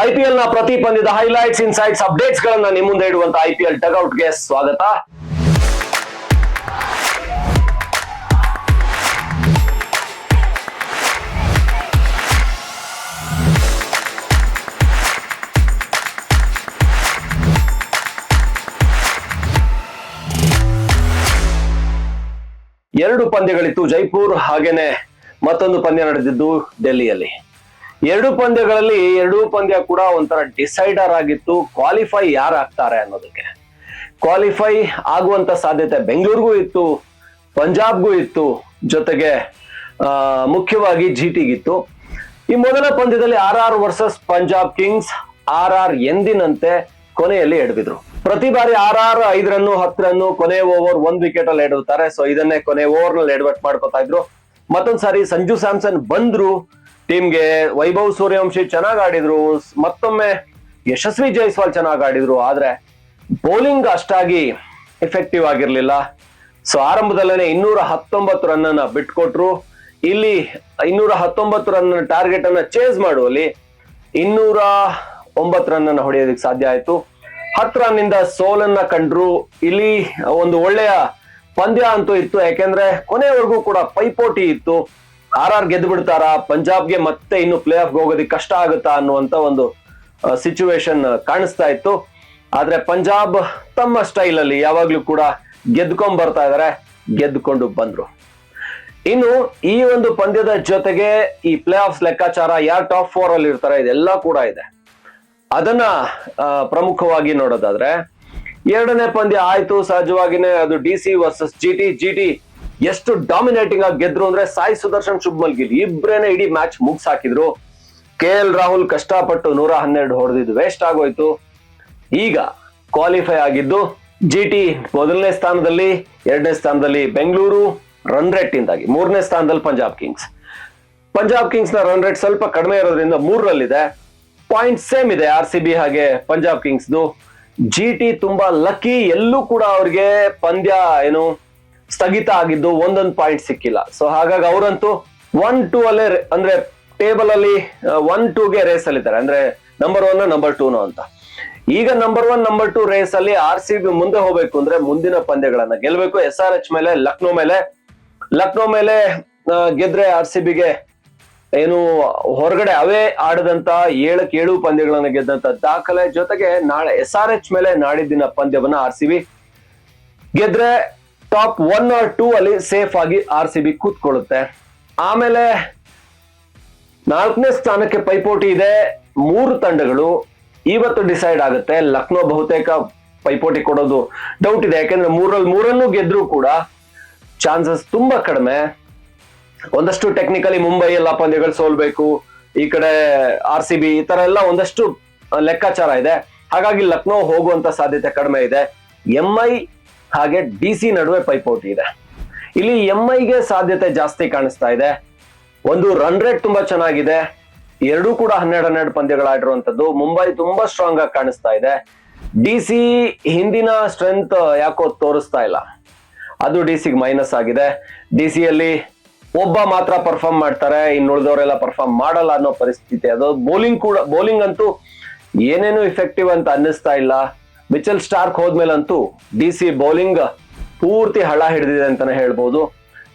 ಐಪಿಎಲ್ನ ಪ್ರತಿ ಪಂದ್ಯದ highlights insights updates ಗಳನ್ನ ನಿಮ್ಮ ಮುಂದೆ ಇಡುವಂತ ಐಪಿಎಲ್ಗೆ ಸ್ವಾಗತ. ಎರಡು ಪಂದ್ಯಗಳಿತ್ತು ಜೈಪುರ್, ಹಾಗೇನೆ ಮತ್ತೊಂದು ಪಂದ್ಯ ನಡೆದಿದ್ದು ಡೆಲ್ಲಿಯಲ್ಲಿ. ಎರಡು ಪಂದ್ಯಗಳಲ್ಲಿ ಎರಡೂ ಪಂದ್ಯ ಕೂಡ ಒಂಥರ ಡಿಸೈಡರ್ ಆಗಿತ್ತು. ಕ್ವಾಲಿಫೈ ಯಾರು ಆಗ್ತಾರೆ ಅನ್ನೋದಕ್ಕೆ. ಕ್ವಾಲಿಫೈ ಆಗುವಂತ ಸಾಧ್ಯತೆ ಬೆಂಗಳೂರಿಗೂ ಇತ್ತು, ಪಂಜಾಬ್ಗೂ ಇತ್ತು, ಜೊತೆಗೆ ಮುಖ್ಯವಾಗಿ ಜಿ ಟಿಗಿತ್ತು ಈ ಮೊದಲ ಪಂದ್ಯದಲ್ಲಿ R R versus Punjab Kings R R ಎಂದಿನಂತೆ ಕೊನೆಯಲ್ಲಿ ಎಡವಿದ್ರು. ಪ್ರತಿ ಬಾರಿ ಆರ್ ಆರ್ ಐದು ರನ್ನು ಹತ್ತು ರನ್ನು ಕೊನೆ ಓವರ್ ಒಂದ್ ವಿಕೆಟ್ ಅಲ್ಲಿ ಎಡವುತ್ತಾರೆ ಸೊ ಇದನ್ನೇ ಕೊನೆ ಓವರ್ನಲ್ಲಿ ಎಡವಟ್ ಮಾಡ್ಕೋತಾ ಇದ್ರು. ಮತ್ತೊಂದ್ ಸಾರಿ ಸಂಜು ಸ್ಯಾಮ್ಸನ್ ಬಂದ್ರು. ಟೀಮ್ಗೆ ವೈಭವ್ ಸೂರ್ಯವಂಶಿ ಚೆನ್ನಾಗಿ ಆಡಿದ್ರು ಮತ್ತೊಮ್ಮೆ ಯಶಸ್ವಿ ಜೈಸ್ವಾಲ್ ಚೆನ್ನಾಗಿ ಆಡಿದ್ರು, ಆದ್ರೆ ಬೌಲಿಂಗ್ ಅಷ್ಟಾಗಿ ಎಫೆಕ್ಟಿವ್ ಆಗಿರ್ಲಿಲ್ಲ. ಸೊ ಆರಂಭದಲ್ಲೇ ಇನ್ನೂರ ಹತ್ತೊಂಬತ್ತು ರನ್ ಅನ್ನ ಬಿಟ್ಕೊಟ್ರು. ಇಲ್ಲಿ ಇನ್ನೂರ ಹತ್ತೊಂಬತ್ತು ರನ್ ಟಾರ್ಗೆಟ್ ಅನ್ನ ಚೇಸ್ ಮಾಡುವಲ್ಲಿ ಇನ್ನೂರ ಒಂಬತ್ತು ರನ್ ಅನ್ನ ಹೊಡೆಯೋದಕ್ಕೆ ಸಾಧ್ಯ ಆಯ್ತು. ಹತ್ತು ರನ್ ಇಂದ ಸೋಲನ್ನ ಕಂಡ್ರು. ಇಲ್ಲಿ ಒಂದು ಒಳ್ಳೆಯ ಪಂದ್ಯ ಅಂತೂ ಇತ್ತು, ಯಾಕೆಂದ್ರೆ ಕೊನೆವರೆಗೂ ಕೂಡ ಪೈಪೋಟಿ ಇತ್ತು. ಆರ್ ಆರ್ ಗೆದ್ದು ಬಿಡ್ತಾರಾ, ಪಂಜಾಬ್ಗೆ ಮತ್ತೆ ಇನ್ನು ಪ್ಲೇ ಆಫ್ ಹೋಗೋದಕ್ಕೆ ಕಷ್ಟ ಆಗುತ್ತಾ ಅನ್ನುವಂತ ಒಂದು ಸಿಚುವೇಶನ್ ಕಾಣಿಸ್ತಾ ಇತ್ತು. ಆದ್ರೆ ಪಂಜಾಬ್ ತಮ್ಮ ಸ್ಟೈಲ್ ಅಲ್ಲಿ ಯಾವಾಗ್ಲೂ ಕೂಡ ಗೆದ್ಕೊಂಡ್ ಬರ್ತಾ ಇದಾರೆ, ಗೆದ್ದುಕೊಂಡು ಬಂದ್ರು. ಇನ್ನು ಈ ಒಂದು ಪಂದ್ಯದ ಜೊತೆಗೆ ಈ ಪ್ಲೇ ಆಫ್ ಲೆಕ್ಕಾಚಾರ ಯಾರು ಟಾಪ್ ಫೋರ್ ಅಲ್ಲಿ ಇರ್ತಾರೆ ಇದೆಲ್ಲ ಕೂಡ ಇದೆ. ಅದನ್ನ ಪ್ರಮುಖವಾಗಿ ನೋಡೋದಾದ್ರೆ, ಎರಡನೇ ಪಂದ್ಯ ಆಯ್ತು, ಸಹಜವಾಗಿನೇ ಅದು D C versus G T G T ಎಷ್ಟು ಡಾಮಿನೇಟಿಂಗ್ ಆಗಿ ಗೆದ್ರು ಅಂದ್ರೆ ಸಾಯಿ ಸುದರ್ಶನ್ ಶುಭ್ಮಲ್ ಗಿಲ್ ಇಬ್ರೇನೆ ಇಡೀ ಮ್ಯಾಚ್ ಮುಗ್ಸಾಕಿದ್ರು. ಕೆ ಎಲ್ ರಾಹುಲ್ ಕಷ್ಟಪಟ್ಟು ನೂರ ಹನ್ನೆರಡು ಹೊಡೆದಿದ್ದು ವೇಸ್ಟ್ ಆಗೋಯ್ತು. ಈಗ ಕ್ವಾಲಿಫೈ ಆಗಿದ್ದು ಜಿ ಟಿ ಮೊದಲನೇ ಸ್ಥಾನದಲ್ಲಿ, ಎರಡನೇ ಸ್ಥಾನದಲ್ಲಿ ಬೆಂಗಳೂರು ರನ್ ರೇಟ್ ಇಂದಾಗಿ, ಮೂರನೇ ಸ್ಥಾನದಲ್ಲಿ ಪಂಜಾಬ್ ಕಿಂಗ್ಸ್. ಪಂಜಾಬ್ ಕಿಂಗ್ಸ್ನ ರನ್ ರೇಟ್ ಸ್ವಲ್ಪ ಕಡಿಮೆ ಇರೋದ್ರಿಂದ ಮೂರರಲ್ಲಿದೆ. ಪಾಯಿಂಟ್ ಸೇಮ್ ಇದೆ ಆರ್ ಸಿ ಬಿ ಹಾಗೆ ಪಂಜಾಬ್ ಕಿಂಗ್ಸ್ದು. ಜಿ ಟಿ ತುಂಬಾ ಲಕ್ಕಿ ಎಲ್ಲೂ ಕೂಡ ಅವ್ರಿಗೆ ಪಂದ್ಯ ಏನು ಸ್ಥಗಿತ ಆಗಿದ್ದು ಒಂದೊಂದು ಪಾಯಿಂಟ್ ಸಿಕ್ಕಿಲ್ಲ. ಸೊ ಹಾಗಾಗಿ ಅವರಂತೂ ಒನ್ ಟೂ ಅಲ್ಲೇ ಅಂದ್ರೆ ಟೇಬಲ್ ಅಲ್ಲಿ ಒನ್ ಟೂಗೆ ರೇಸ್ ಅಲ್ಲಿದ್ದಾರೆ. ಅಂದ್ರೆ ನಂಬರ್ ಒನ್ ನಂಬರ್ ಟೂನು ಅಂತ. ಈಗ number one number two race ಅಲ್ಲಿ ಆರ್ ಸಿ ಬಿ ಮುಂದೆ ಹೋಗ್ಬೇಕು ಅಂದ್ರೆ ಮುಂದಿನ ಪಂದ್ಯಗಳನ್ನ ಗೆಲ್ಬೇಕು. ಎಸ್ ಆರ್ ಎಚ್ ಮೇಲೆ, ಲಕ್ನೋ ಮೇಲೆ. ಲಕ್ನೋ ಮೇಲೆ ಗೆದ್ರೆ ಆರ್ ಸಿ ಬಿಗೆ ಏನು ಹೊರಗಡೆ ಅವೇ ಆಡದಂತ ಏಳಕ್ಕೆ ಏಳು ಪಂದ್ಯಗಳನ್ನ ಗೆದ್ದಂತ ದಾಖಲೆ ಜೊತೆಗೆ ನಾಳೆ ಎಸ್ ಆರ್ ಎಚ್ ಮೇಲೆ ನಾಡಿದ್ದಿನ ಪಂದ್ಯವನ್ನ ಆರ್ ಸಿ ಬಿ ಗೆದ್ರೆ ಟಾಪ್ ಒನ್ ಆರ್ ಟೂ ಅಲ್ಲಿ ಸೇಫ್ ಆಗಿ ಆರ್ ಸಿ ಬಿ ಕೂತ್ಕೊಳ್ಳುತ್ತೆ. ಆಮೇಲೆ ನಾಲ್ಕನೇ ಸ್ಥಾನಕ್ಕೆ ಪೈಪೋಟಿ ಇದೆ. ಮೂರು ತಂಡಗಳು ಇವತ್ತು ಡಿಸೈಡ್ ಆಗುತ್ತೆ. ಲಕ್ನೋ ಬಹುತೇಕ ಪೈಪೋಟಿ ಕೊಡೋದು ಡೌಟ್ ಇದೆ. ಯಾಕೆಂದ್ರೆ ಮೂರಲ್ಲಿ ಮೂರಲ್ಲೂ ಗೆದ್ರು ಕೂಡ ಚಾನ್ಸಸ್ ತುಂಬಾ ಕಡಿಮೆ. ಒಂದಷ್ಟು ಟೆಕ್ನಿಕಲಿ ಮುಂಬೈ ಎಲ್ಲ ಪಂದ್ಯಗಳು ಸೋಲ್ಬೇಕು. ಈ ಕಡೆ ಆರ್ ಸಿ ಬಿ ಈ ತರ ಎಲ್ಲ ಒಂದಷ್ಟು ಲೆಕ್ಕಾಚಾರ ಇದೆ. ಹಾಗಾಗಿ ಲಕ್ನೋ ಹೋಗುವಂತ ಸಾಧ್ಯತೆ ಕಡಿಮೆ ಇದೆ. ಎಂ ಐ ಹಾಗೆ ಡಿ ಸಿ ನಡುವೆ ಪೈಪೋಟಿ ಇದೆ. ಇಲ್ಲಿ ಎಂ ಐಗೆ ಸಾಧ್ಯತೆ ಜಾಸ್ತಿ ಕಾಣಿಸ್ತಾ ಇದೆ. ಒಂದು ರನ್ ರೇಟ್ ತುಂಬಾ ಚೆನ್ನಾಗಿದೆ. ಎರಡೂ ಕೂಡ ಹನ್ನೆರಡು ಹನ್ನೆರಡು ಪಂದ್ಯಗಳಾಡಿರುವಂತದ್ದು ಮುಂಬೈ ತುಂಬಾ ಸ್ಟ್ರಾಂಗ್ ಆಗಿ ಕಾಣಿಸ್ತಾ ಇದೆ. ಡಿ ಸಿ ಹಿಂದಿನ ಸ್ಟ್ರೆಂತ್ ಯಾಕೋ ತೋರಿಸ್ತಾ ಇಲ್ಲ. ಅದು ಡಿ ಸಿಗೆ ಮೈನಸ್ ಆಗಿದೆ. ಡಿ ಸಿಯಲ್ಲಿ ಒಬ್ಬ ಮಾತ್ರ ಪರ್ಫಾರ್ಮ್ ಮಾಡ್ತಾರೆ. ಇನ್ನು ಉಳಿದವರೆಲ್ಲ ಪರ್ಫಾರ್ಮ್ ಮಾಡಲ್ಲ ಅನ್ನೋ ಪರಿಸ್ಥಿತಿ. ಅದು ಬೌಲಿಂಗ್ ಕೂಡ ಬೌಲಿಂಗ್ ಅಂತೂ ಏನೇನು ಇಫೆಕ್ಟಿವ್ ಅಂತ ಅನ್ನಿಸ್ತಾ ಇಲ್ಲ. ಮಿಚಲ್ ಸ್ಟಾರ್ಕ್ ಹೋದ್ಮೇಲಂತೂ ಡಿ ಸಿ ಬೌಲಿಂಗ್ ಪೂರ್ತಿ ಹಳ ಹಿಡಿದಿದೆ ಅಂತಾನೆ ಹೇಳ್ಬೋದು.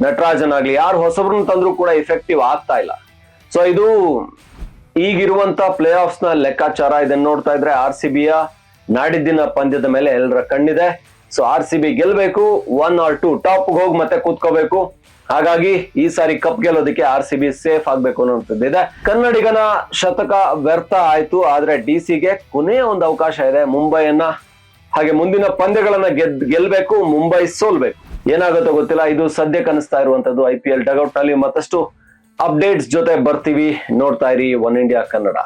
ನಟರಾಜನ್ ಆಗ್ಲಿ ಯಾರು ಹೊಸಬ್ರನ್ನ ತಂದ್ರೂ ಕೂಡ ಇಫೆಕ್ಟಿವ್ ಆಗ್ತಾ ಇಲ್ಲ. ಸೊ ಇದು ಈಗಿರುವಂತ ಪ್ಲೇ ಆಫ್ಸ್ನ ಲೆಕ್ಕಾಚಾರ. ಇದನ್ನ ನೋಡ್ತಾ ಇದ್ರೆ ಆರ್ ಸಿ ಬಿಯ ನಾಡಿದ್ದಿನ ಪಂದ್ಯದ ಮೇಲೆ ಎಲ್ಲರ ಕಣ್ಣಿದೆ. ಸೊ ಆರ್ ಸಿ ಬಿ ಗೆಲ್ಬೇಕು ಒನ್ ಆರ್ ಟೂ ಟಾಪ್ ಹೋಗಿ ಮತ್ತೆ ಕೂತ್ಕೋಬೇಕು. ಹಾಗಾಗಿ ಈ ಸಾರಿ ಕಪ್ ಗೆಲ್ಲೋದಕ್ಕೆ ಆರ್ ಸಿ ಬಿ ಸೇಫ್ ಆಗ್ಬೇಕು ಅನ್ನೋದಿದೆ ಕನ್ನಡಿಗನ ಶತಕ ವ್ಯರ್ಥ ಆಯ್ತು, ಆದ್ರೆ ಡಿ ಸಿಗೆ ಕೊನೆಯ ಒಂದು ಅವಕಾಶ ಇದೆ ಮುಂಬೈಯನ್ನ. ಹಾಗೆ ಮುಂದಿನ ಪಂದ್ಯಗಳನ್ನ ಗೆದ್, ಗೆಲ್ಬೇಕು, ಮುಂಬೈ ಸೋಲ್ಬೇಕು. ಏನಾಗುತ್ತೋ ಗೊತ್ತಿಲ್ಲ, ಇದು ಸದ್ಯ ಕನಿಸ್ತಾ ಇರುವಂತದ್ದು ಐ ಪಿ ಎಲ್ ಡಗೌಟ್ನಲ್ಲಿ ಮತ್ತಷ್ಟು ಅಪ್ಡೇಟ್ಸ್ ಜೊತೆ ಬರ್ತೀವಿ. ನೋಡ್ತಾ ಇರಿ ಒನ್ ಇಂಡಿಯಾ ಕನ್ನಡ